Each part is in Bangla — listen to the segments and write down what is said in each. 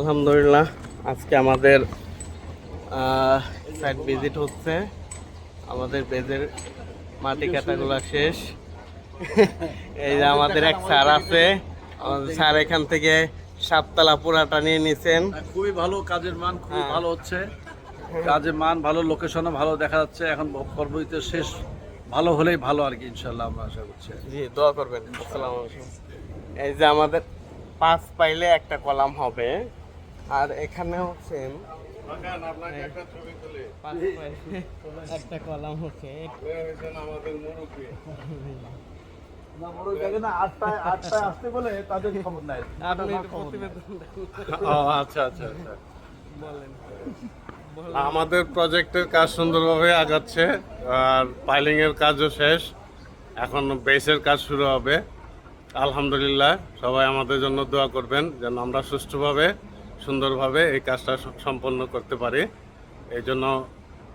আলহামদুলিল্লাহ আজকে আমাদের সাইট ভিজিট হচ্ছে। আমাদের বেজের মাটি কাটাগুলো শেষ। এই যে আমাদের এক স্যার আছে আমাদের স্যার এখান থেকে সাততলা পুরাটা নিয়ে নিছেন। খুবই ভালো কাজের মান খুবই হ্যাঁ। ভালো হচ্ছে। কাজের মান ভালো লোকেশনও ভালো দেখা যাচ্ছে। এখন কর্মদিতে শেষ ভালো হলেই ভালো আর কি ইনশাল্লাহ আমরা আশা করছি। জি দোয়া করবেন। আসসালামু আলাইকুম। এই যে আমাদের পাঁচ পাইলে একটা কলাম হবে। আর এখানেও সেম একটা কলাম হচ্ছে। আচ্ছা আচ্ছা আচ্ছা। আমাদের প্রজেক্টের কাজ সুন্দরভাবে আগাচ্ছে আর পাইলিং এর কাজও শেষ। এখন বেসের কাজ শুরু হবে। আলহামদুলিল্লাহ সবাই আমাদের জন্য দোয়া করবেন যেন আমরা সুষ্ঠুভাবে সুন্দরভাবে এই কাজটা সম্পন্ন করতে পারি। এই জন্য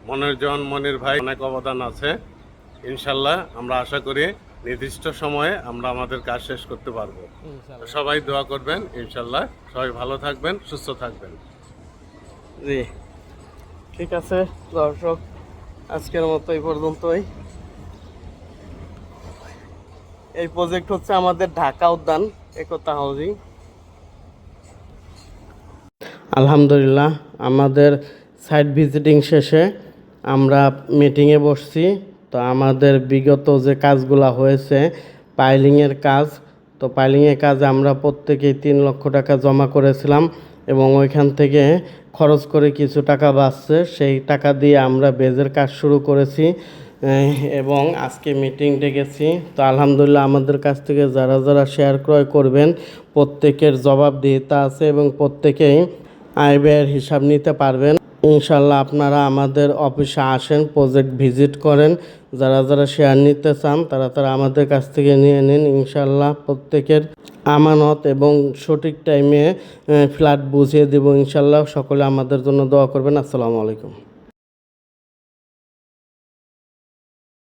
মনের জন মনির ভাই অনেক অবদান আছে। ইনশাল্লাহ আমরা আশা করি নির্দিষ্ট সময়ে আমরা আমাদের কাজ শেষ করতে পারব। সবাই দোয়া করবেন ইনশাল্লাহ। সবাই ভালো থাকবেন সুস্থ থাকবেন। জি। ঠিক আছে দর্শক আজকের মতো এই পর্যন্তই। এই প্রজেক্ট হচ্ছে আমাদের ঢাকা উদ্যান একতা হাউজিং আলহামদুলিল্লাহ, আমাদের সাইট ভিজিটিং শেষে আমরা মিটিংয়ে বসছি। তো আমাদের বিগত যে কাজগুলো হয়েছে পাইলিংয়ের কাজ, তো পাইলিংয়ের কাজে আমরা প্রত্যেকেই তিন লক্ষ টাকা জমা করেছিলাম এবং ওইখান থেকে খরচ করে কিছু টাকা বাঁচছে। সেই টাকা দিয়ে আমরা বেজের কাজ শুরু করেছি এবং আজকে মিটিং ডেকেছি তো আলহামদুলিল্লাহ, আমাদের কাছ থেকে যারা যারা শেয়ার ক্রয় করবেন, প্রত্যেকের জবাবদিহিতা আছে এবং প্রত্যেকেই আয় ব্যয়ের হিসাব নিতে পারবেন। ইনশাল্লাহ আপনারা আমাদের অফিসে আসেন, প্রজেক্ট ভিজিট করেন। যারা যারা শেয়ার নিতে চান, তারা তারা আমাদের কাছ থেকে নিয়ে নিন। ইনশাল্লাহ প্রত্যেকের আমানত এবং সঠিক টাইমে ফ্ল্যাট বুঝিয়ে দেব। ইনশাল্লাহ সকলে আমাদের জন্য দোয়া করবেন। আসসালামু আলাইকুম।